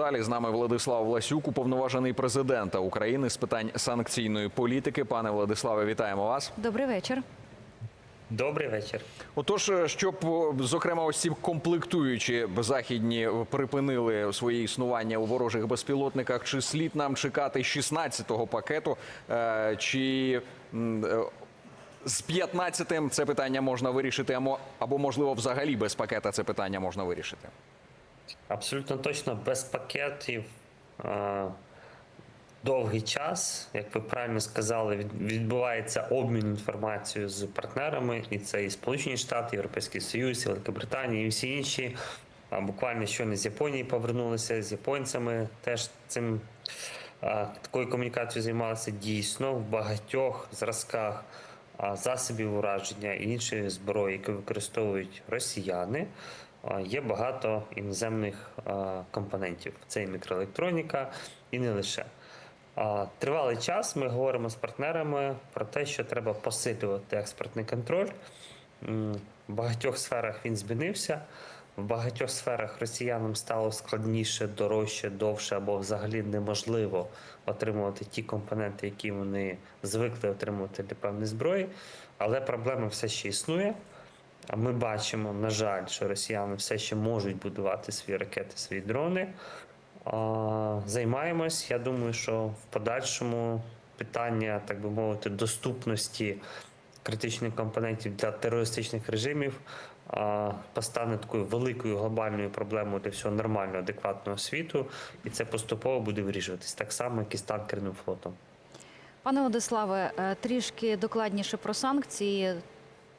далі. З нами Владислав Власюк, уповноважений президента України з питань санкційної політики. Пане Владиславе, вітаємо вас. Добрий вечір. Добрий вечір. Отож, щоб зокрема ось ці комплектуючі західні припинили своє існування у ворожих безпілотниках, чи слід нам чекати 16-го пакету, е, чи е, з 15-тим це питання можна вирішити, або- або можливо взагалі без пакета це питання можна вирішити? Абсолютно точно без пакетів е, довгий час, як ви правильно сказали, відбувається обмін інформацією з партнерами, і це і Сполучені Штати, Європейський Союз, і Велика Британія, і всі інші. А буквально щойно з Японії повернулися з японцями. Теж цим а, такою комунікацією займалися дійсно в багатьох зразках а, засобів ураження і іншої зброї, які використовують росіяни. Є багато іноземних компонентів. Це і мікроелектроніка, і не лише. Тривалий час ми говоримо з партнерами про те, що треба посилювати експортний контроль. В багатьох сферах він змінився. В багатьох сферах росіянам стало складніше, дорожче, довше або взагалі неможливо отримувати ті компоненти, які вони звикли отримувати для певної зброї. Але проблема все ще існує. А Ми бачимо, на жаль, що росіяни все ще можуть будувати свої ракети, свої дрони. Займаємось. Я думаю, що в подальшому питання, так би мовити, доступності критичних компонентів для терористичних режимів постане такою великою глобальною проблемою для всього нормального, адекватного світу, і це поступово буде вирішуватись так само, як і з танкерним флотом. Пане Владиславе, е, трішки докладніше про санкції.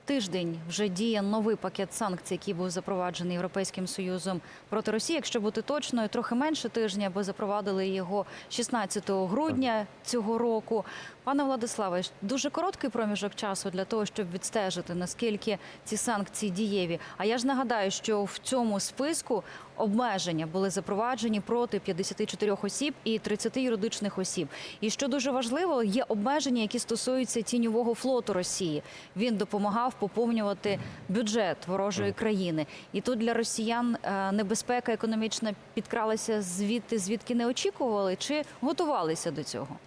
Тиждень вже діє новий пакет санкцій, який був запроваджений Європейським Союзом проти Росії. Якщо бути точною, трохи менше тижня, бо запровадили його 16 грудня цього року. Пане Владиславе, дуже короткий проміжок часу для того, щоб відстежити наскільки ці санкції дієві. А я ж нагадаю, що в цьому списку обмеження були запроваджені проти 54 осіб і 30 юридичних осіб. І що дуже важливо, є обмеження, які стосуються тіньового флоту Росії. Він допомагав поповнювати бюджет ворожої країни. І тут для росіян е, небезпека економічна підкралася звідти, звідки не очікували, чи готувалися до цього.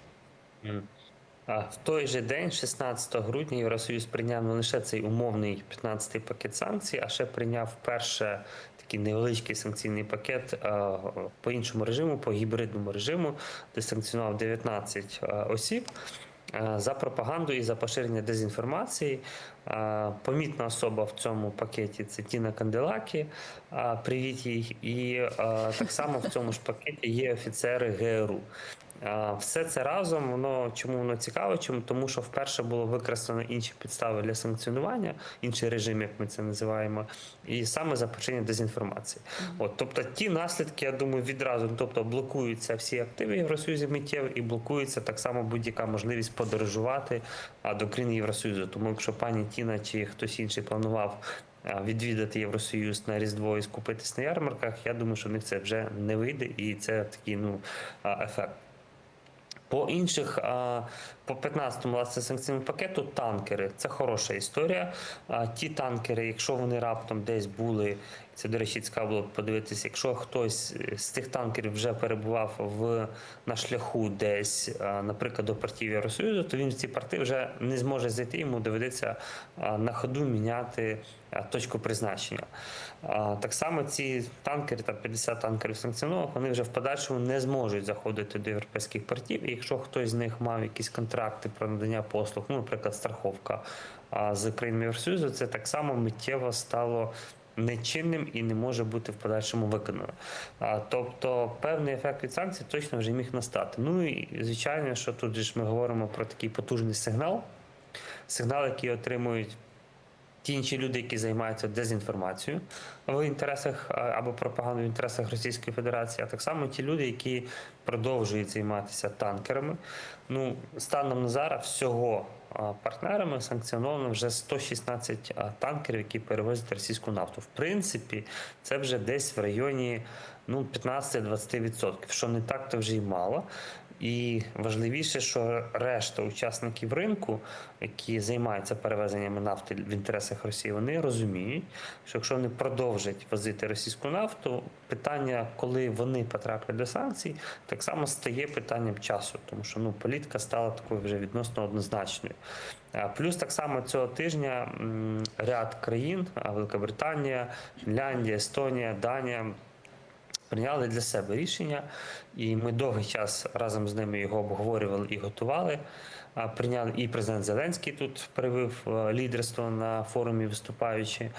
Мгм. В той же день, 16 грудня, Євросоюз прийняв не лише цей умовний 15-й пакет санкцій, а ще прийняв перше такий невеличкий санкційний пакет е, по іншому режиму, по гібридному режиму, де санкціонував 19 е, осіб. е, За пропаганду і за поширення дезінформації помітна особа в цьому пакеті це Тіна Канделакі. Привіт їй. І так само в цьому ж пакеті є офіцери ГРУ. Все це разом, воно чому воно цікаво? Чому тому, що вперше було використано інші підстави для санкціонування, інший режим, як ми це називаємо, і саме за дезінформації. От, тобто, ті наслідки, я думаю, відразу, тобто блокуються всі активи Євросоюзу миттєво і блокується так само будь-яка можливість подорожувати а, до країн Євросоюзу. Тому, якщо пані Тіна чи хтось інший планував. Відвідати Євросоюз на Різдво і скупитись на ярмарках, я думаю, що в них це вже не вийде, і це такий ну ефект. По інших, по 15-му власне санкційному пакету танкери це хороша історія. А ті танкери, якщо вони раптом десь були, це до речі, цікаво було подивитися, якщо хтось з цих танкерів вже перебував в на шляху десь, наприклад, до портів Євросоюзу, то він в ці порти вже не зможе зайти. Йому доведеться на ходу міняти точку призначення. Так само ці танкери, там 50 танкерів санкціонованих, вони вже в подальшому не зможуть заходити до європейських портів. І якщо хтось з них мав якісь контракти про надання послуг, ну, наприклад, страховка а, з країнами Євросоюзу, це так само миттєво стало. Нечинним і не може бути в подальшому виконано. А, тобто певний ефект від санкцій точно вже міг настати. Ну і звичайно, що тут ж ми говоримо про такий потужний сигнал, сигнал, який отримують ті інші люди, які займаються дезінформацією в інтересах або пропагандою в інтересах Російської Федерації, а так само ті люди, які продовжують займатися танкерами. Ну, станом на зараз всього партнерами санкціоновано вже 116 а, танкерів, які перевозять російську нафту. В принципі, це вже десь в районі ну, 15-20%, що не так, то вже й мало. І важливіше, що решта учасників ринку, які займаються перевезеннями нафти в інтересах Росії, вони розуміють, що якщо вони продовжать возити російську нафту, питання, коли вони потраплять до санкцій, так само стає питанням часу, тому що ну політика стала такою вже відносно однозначною. Плюс так само цього тижня ряд країн Великобританія, Фінляндія, Естонія, Данія прийняли для себе рішення, і ми довгий час разом з ними його обговорювали і готували. Прийняли і президент Зеленський тут проявив е, лідерство на форумі, виступаючи.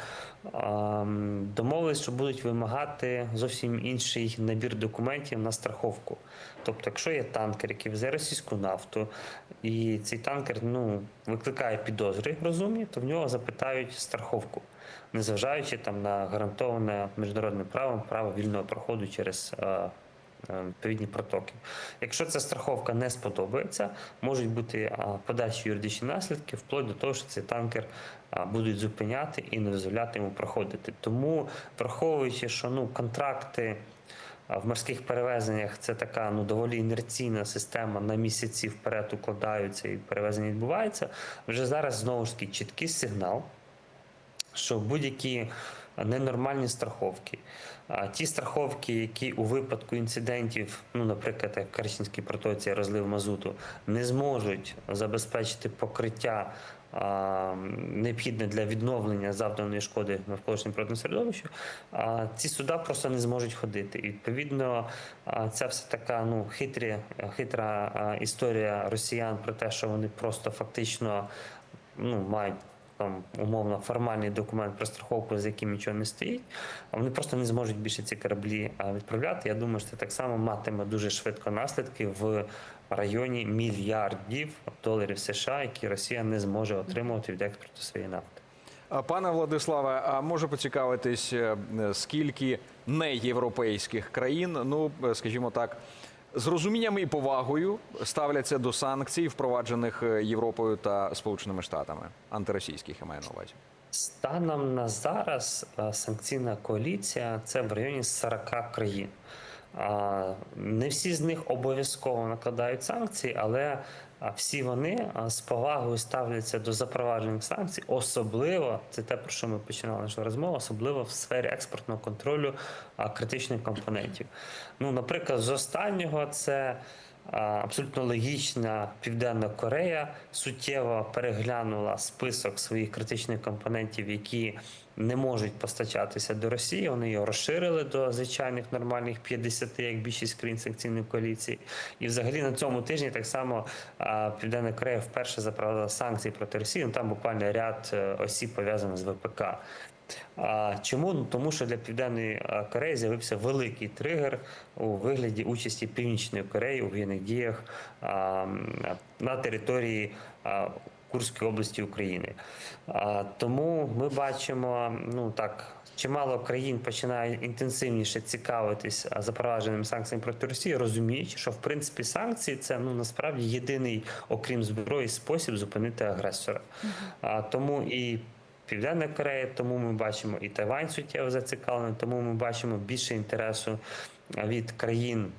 Домовились, що будуть вимагати зовсім інший набір документів на страховку. Тобто, якщо є танкер, який везе російську нафту, і цей танкер ну, викликає підозри розумні, то в нього запитають страховку незважаючи там на гарантоване міжнародним правом право вільного проходу через е, е, відповідні протоки. Якщо ця страховка не сподобається, можуть бути е, подальші юридичні наслідки, вплоть до того, що цей танкер будуть зупиняти і не дозволяти йому проходити. Тому, враховуючи, що ну контракти. В морських перевезеннях це така ну доволі інерційна система. На місяці вперед укладаються і перевезення відбувається. Вже зараз знову ж таки чіткий сигнал, що будь-які ненормальні страховки, а ті страховки, які у випадку інцидентів, ну, наприклад, як в Керченській протоці розлив мазуту, не зможуть забезпечити покриття. Необхідне для відновлення завданої шкоди навколишньому природному середовищу, ці суда просто не зможуть ходити. І відповідно, ця все така ну хитрі, хитра історія росіян про те, що вони просто фактично ну мають там умовно формальний документ про страховку, за яким нічого не стоїть, вони просто не зможуть більше ці кораблі відправляти. Я думаю, що це так само матиме дуже швидко наслідки в районі мільярдів доларів США, які Росія не зможе отримувати від експорту своєї нафти. Пане Владиславе, а може поцікавитись, е, скільки неєвропейських країн, ну е, скажімо так, з розумінням і повагою ставляться до санкцій, впроваджених е, Європою та Сполученими Штатами, антиросійських я маю на увазі. Станом на зараз е, санкційна коаліція це в районі 40 країн. Не всі з них обов'язково накладають санкції, але всі вони з повагою ставляться до запроваджених санкцій, особливо це те, про що ми починали нашу розмову, особливо в сфері експортного контролю критичних компонентів. Ну, наприклад, з останнього це. Абсолютно логічна Південна Корея суттєво переглянула список своїх критичних компонентів, які не можуть постачатися до Росії. Вони його розширили до звичайних нормальних 50, як більшість країн санкційної коаліції. І взагалі на цьому тижні так само Південна Корея вперше запровадила санкції проти Росії. Ну, Там буквально ряд е, осіб пов'язаних з ВПК. А чому? Ну, тому що для Південної Кореї з'явився великий тригер у вигляді участі Північної Кореї у воєнних діях на території Курської області України. Тому ми бачимо, ну так. Чимало країн починає інтенсивніше цікавитись а, запровадженими санкціями проти Росії, розуміючи, що в принципі санкції це ну насправді єдиний, окрім зброї, спосіб зупинити агресора. А, тому і Південна Корея, тому ми бачимо і Тайвань суттєво зацікавлений, тому ми бачимо більше інтересу від країн.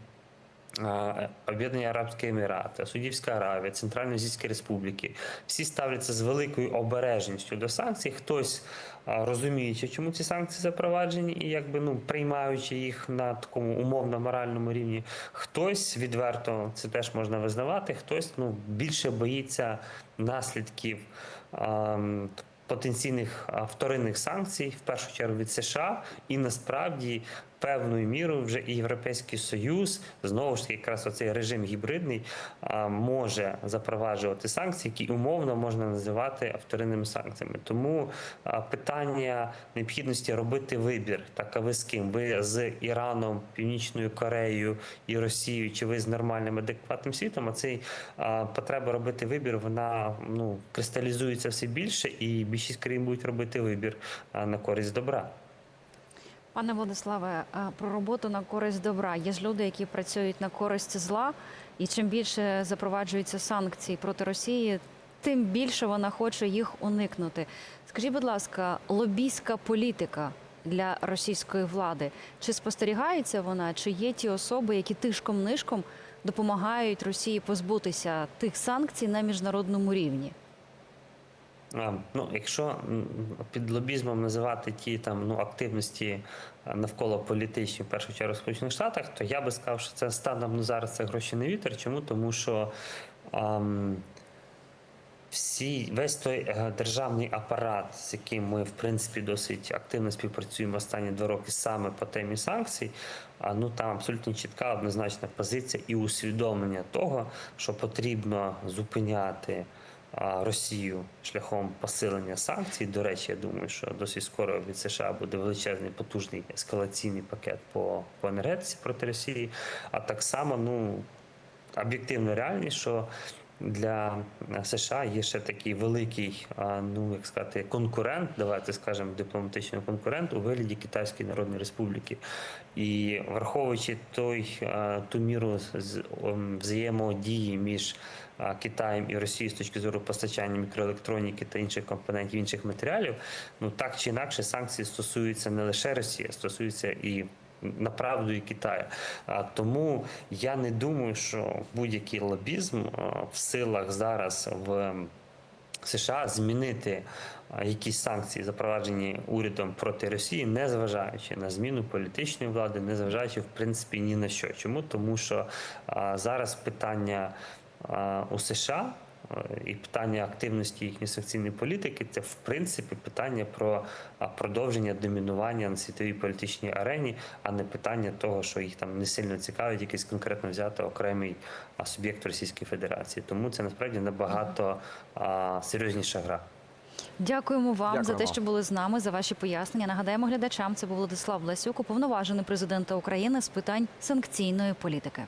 а, Об'єднані Арабські Емірати, Судівська Аравія, Центральноазійські Республіки всі ставляться з великою обережністю до санкцій. Хтось розуміючи, чому ці санкції запроваджені, і якби ну приймаючи їх на такому умовно моральному рівні, хтось відверто це теж можна визнавати, хтось ну більше боїться наслідків. а, м, потенційних вторинних санкцій, в першу чергу від США, і насправді певною мірою вже і Європейський Союз знову ж таки, якраз оцей режим гібридний може запроваджувати санкції, які умовно можна називати вторинними санкціями. Тому питання необхідності робити вибір, так а ви з ким? Ви з Іраном, Північною Кореєю і Росією, чи ви з нормальним адекватним світом? А цей потреба робити вибір, вона ну кристалізується все більше, і більшість країн будуть робити вибір на користь добра. Пане Владиславе, про роботу на користь добра. Є ж люди, які працюють на користь зла, і чим більше запроваджуються санкції проти Росії, тим більше вона хоче їх уникнути. Скажіть, будь ласка, лобійська політика для російської влади. Чи спостерігається вона, чи є ті особи, які тишком нишком допомагають Росії позбутися тих санкцій на міжнародному рівні? А, Ну, якщо під лобізмом називати ті там ну активності навколо політичні, в першу чергу в Сполучених Штатах, то я би сказав, що це станом ну, зараз це гроші на вітер. Чому? Тому що ам, всі, весь той е, державний апарат, з яким ми в принципі досить активно співпрацюємо останні два роки саме по темі санкцій, ну там абсолютно чітка однозначна позиція і усвідомлення того, що потрібно зупиняти Росію шляхом посилення санкцій. До речі, я думаю, що досить скоро від США буде величезний потужний ескалаційний пакет по, по енергетиці проти Росії. А так само, ну об'єктивна реальність, що для США є ще такий великий, ну як сказати, конкурент, давайте скажемо, дипломатичний конкурент у вигляді Китайської Народної Республіки. І враховуючи той ту міру з- взаємодії між Китаєм і Росією з точки зору постачання мікроелектроніки та інших компонентів інших матеріалів, ну так чи інакше санкції стосуються не лише Росії, а стосуються і направду і Китаю. А, Тому я не думаю, що будь-який лобізм в силах зараз в США змінити якісь санкції, запроваджені урядом проти Росії, не зважаючи на зміну політичної влади, не зважаючи в принципі ні на що. Чому? Тому що а, зараз питання у США. е, І питання активності їхньої санкційної політики це в принципі питання про продовження домінування на світовій політичній арені, а не питання того, що їх там не сильно цікавить якийсь конкретно взяти окремий суб'єкт Російської Федерації. Тому це насправді набагато а, серйозніша гра. Дякуємо вам за те, що були з нами, за ваші пояснення. Нагадаємо глядачам, це був Владислав Лесюк, уповноважений президента України з питань санкційної політики.